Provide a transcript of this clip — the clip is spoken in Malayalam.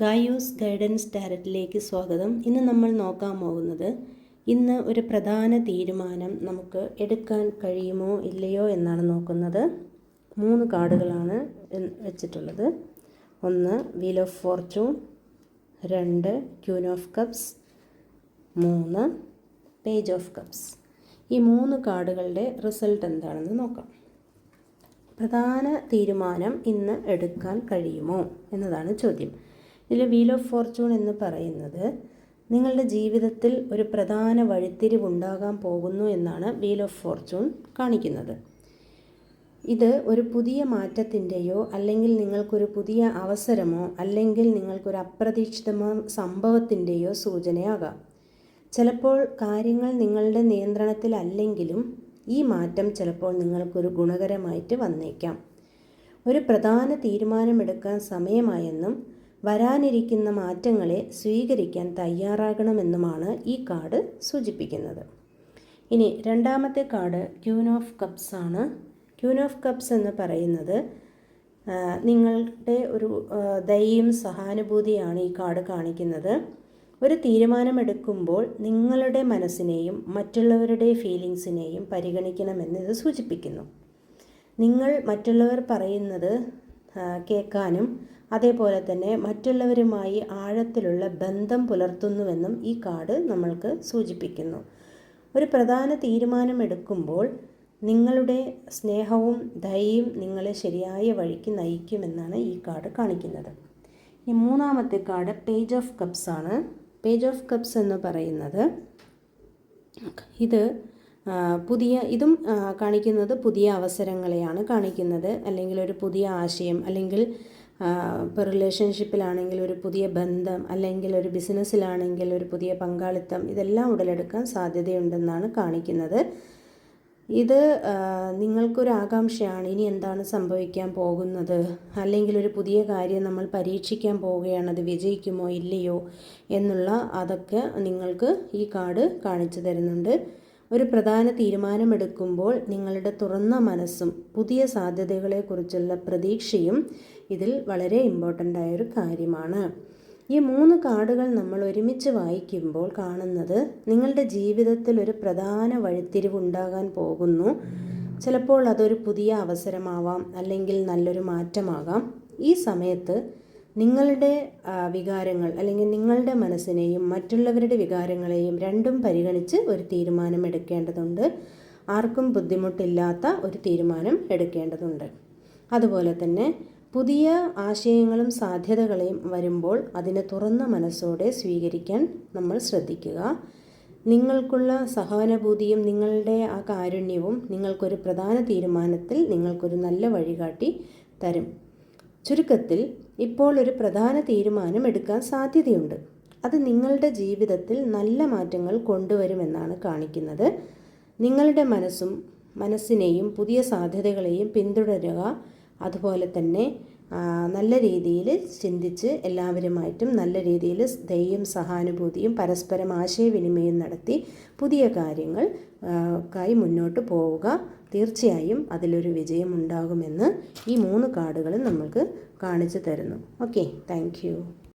ഗായൂസ് ഗൈഡൻസ് ഡയറക്റ്റിലേക്ക് സ്വാഗതം. ഇന്ന് നമ്മൾ നോക്കാൻ പോകുന്നത് ഇന്ന് ഒരു പ്രധാന തീരുമാനം നമുക്ക് എടുക്കാൻ കഴിയുമോ ഇല്ലയോ എന്നാണ് നോക്കുന്നത്. മൂന്ന് കാർഡുകളാണ് വെച്ചിട്ടുള്ളത്. ഒന്ന് വീൽ ഓഫ് ഫോർച്യൂൺ രണ്ട് ക്യൂൻ ഓഫ് കപ്സ് മൂന്ന് പേജ് ഓഫ് കപ്സ് ഈ മൂന്ന് കാർഡുകളുടെ റിസൾട്ട് എന്താണെന്ന് നോക്കാം. പ്രധാന തീരുമാനം ഇന്ന് എടുക്കാൻ കഴിയുമോ എന്നതാണ് ചോദ്യം. ഇതിൽ വീൽ ഓഫ് ഫോർച്യൂൺ എന്ന് പറയുന്നത് നിങ്ങളുടെ ജീവിതത്തിൽ ഒരു പ്രധാന വഴിത്തിരിവുണ്ടാകാൻ പോകുന്നു എന്നാണ് വീൽ ഓഫ് ഫോർച്യൂൺ കാണിക്കുന്നത്. ഇത് ഒരു പുതിയ മാറ്റത്തിന്റെയോ അല്ലെങ്കിൽ നിങ്ങൾക്കൊരു പുതിയ അവസരമോ അല്ലെങ്കിൽ നിങ്ങൾക്കൊരു അപ്രതീക്ഷിതമോ സംഭവത്തിന്റെയോ സൂചനയാകാം. ചിലപ്പോൾ കാര്യങ്ങൾ നിങ്ങളുടെ നിയന്ത്രണത്തിലല്ലെങ്കിലും ഈ മാറ്റം ചിലപ്പോൾ നിങ്ങൾക്കൊരു ഗുണകരമായിട്ട് വന്നേക്കാം. ഒരു പ്രധാന തീരുമാനമെടുക്കാൻ സമയമായെന്നും വരാനിരിക്കുന്ന മാറ്റങ്ങളെ സ്വീകരിക്കാൻ തയ്യാറാകണമെന്നുമാണ് ഈ കാർഡ് സൂചിപ്പിക്കുന്നത്. ഇനി രണ്ടാമത്തെ കാർഡ് ക്യൂൻ ഓഫ് കപ്സ് ആണ്. ക്യൂൻ ഓഫ് കപ്സ് എന്ന് പറയുന്നത് നിങ്ങളുടെ ഒരു ദയയും സഹാനുഭൂതിയാണ് ഈ കാർഡ് കാണിക്കുന്നത്. ഒരു തീരുമാനമെടുക്കുമ്പോൾ നിങ്ങളുടെ മനസ്സിനെയും മറ്റുള്ളവരുടെ ഫീലിങ്സിനെയും പരിഗണിക്കണമെന്ന് ഇത് സൂചിപ്പിക്കുന്നു. നിങ്ങൾ മറ്റുള്ളവർ പറയുന്നത് കേൾക്കാനും അതേപോലെ തന്നെ മറ്റുള്ളവരുമായി ആഴത്തിലുള്ള ബന്ധം പുലർത്തുന്നുവെന്നും ഈ കാർഡ് നമ്മൾക്ക് സൂചിപ്പിക്കുന്നു. ഒരു പ്രധാന തീരുമാനമെടുക്കുമ്പോൾ നിങ്ങളുടെ സ്നേഹവും ദയയും നിങ്ങളെ ശരിയായ വഴിക്ക് നയിക്കുമെന്നാണ് ഈ കാർഡ് കാണിക്കുന്നത്. ഈ മൂന്നാമത്തെ കാർഡ് പേജ് ഓഫ് കപ്സ് ആണ്. പേജ് ഓഫ് കപ്സ് എന്ന് പറയുന്നത് ഇത് പുതിയ ഇതും കാണിക്കുന്നത് പുതിയ അവസരങ്ങളെയാണ് കാണിക്കുന്നത്. അല്ലെങ്കിൽ ഒരു പുതിയ ആശയം അല്ലെങ്കിൽ ഇപ്പോൾ റിലേഷൻഷിപ്പിലാണെങ്കിൽ ഒരു പുതിയ ബന്ധം അല്ലെങ്കിൽ ഒരു ബിസിനസ്സിലാണെങ്കിൽ ഒരു പുതിയ പങ്കാളിത്തം ഇതെല്ലാം ഉടലെടുക്കാൻ സാധ്യതയുണ്ടെന്നാണ് കാണിക്കുന്നത്. ഇത് നിങ്ങൾക്കൊരു ആകാംക്ഷയാണ്. ഇനി എന്താണ് സംഭവിക്കാൻ പോകുന്നത്? അല്ലെങ്കിൽ ഒരു പുതിയ കാര്യം നമ്മൾ പരീക്ഷിക്കാൻ പോവുകയാണ്. അത് വിജയിക്കുമോ ഇല്ലയോ എന്നുള്ള അതൊക്കെ നിങ്ങൾക്ക് ഈ കാർഡ് കാണിച്ചു തരുന്നുണ്ട്. ഒരു പ്രധാന തീരുമാനമെടുക്കുമ്പോൾ നിങ്ങളുടെ തുറന്ന മനസ്സും പുതിയ സാധ്യതകളെക്കുറിച്ചുള്ള പ്രതീക്ഷയും ഇതിൽ വളരെ ഇമ്പോർട്ടന്റ് ആയൊരു കാര്യമാണ്. ഈ മൂന്ന് കാർഡുകൾ നമ്മൾ ഒരുമിച്ച് വായിക്കുമ്പോൾ കാണുന്നത് നിങ്ങളുടെ ജീവിതത്തിൽ ഒരു പ്രധാന വഴിത്തിരിവുണ്ടാകാൻ പോകുന്നു. ചിലപ്പോൾ അതൊരു പുതിയ അവസരമാവാം അല്ലെങ്കിൽ നല്ലൊരു മാറ്റമാകാം. ഈ സമയത്ത് നിങ്ങളുടെ വികാരങ്ങൾ അല്ലെങ്കിൽ നിങ്ങളുടെ മനസ്സിനെയും മറ്റുള്ളവരുടെ വികാരങ്ങളെയും രണ്ടും പരിഗണിച്ച് ഒരു തീരുമാനം എടുക്കേണ്ടതുണ്ട്. ആർക്കും ബുദ്ധിമുട്ടില്ലാത്ത ഒരു തീരുമാനം എടുക്കേണ്ടതുണ്ട്. അതുപോലെ തന്നെ പുതിയ ആശയങ്ങളും സാധ്യതകളെയും വരുമ്പോൾ അതിനെ തുറന്ന മനസ്സോടെ സ്വീകരിക്കാൻ നമ്മൾ ശ്രദ്ധിക്കുക. നിങ്ങൾക്കുള്ള സഹാനുഭൂതിയും നിങ്ങളുടെ ആ കാരുണ്യവും നിങ്ങൾക്കൊരു പ്രധാന തീരുമാനത്തിൽ നിങ്ങൾക്കൊരു നല്ല വഴികാട്ടി തരും. ചുരുക്കത്തിൽ ഇപ്പോൾ ഒരു പ്രധാന തീരുമാനം എടുക്കാൻ സാധ്യതയുണ്ട്. അത് നിങ്ങളുടെ ജീവിതത്തിൽ നല്ല മാറ്റങ്ങൾ കൊണ്ടുവരുമെന്നാണ് കാണിക്കുന്നത്. നിങ്ങളുടെ മനസ്സും മനസ്സിനെയും പുതിയ സാധ്യതകളെയും പിന്തുടരുക അതുപോലെ തന്നെ നല്ല രീതിയിൽ ചിന്തിച്ച് എല്ലാവരുമായിട്ടും നല്ല രീതിയിൽ ദയും സഹാനുഭൂതിയും പരസ്പരം ആശയവിനിമയം നടത്തി പുതിയ കാര്യങ്ങൾ കായി മുന്നോട്ട് പോവുക. തീർച്ചയായും അതിലൊരു വിജയം ഉണ്ടാകുമെന്ന് ഈ മൂന്ന് കാർഡുകളും നമ്മൾക്ക് കാണിച്ചു തരുന്നു. Okay thank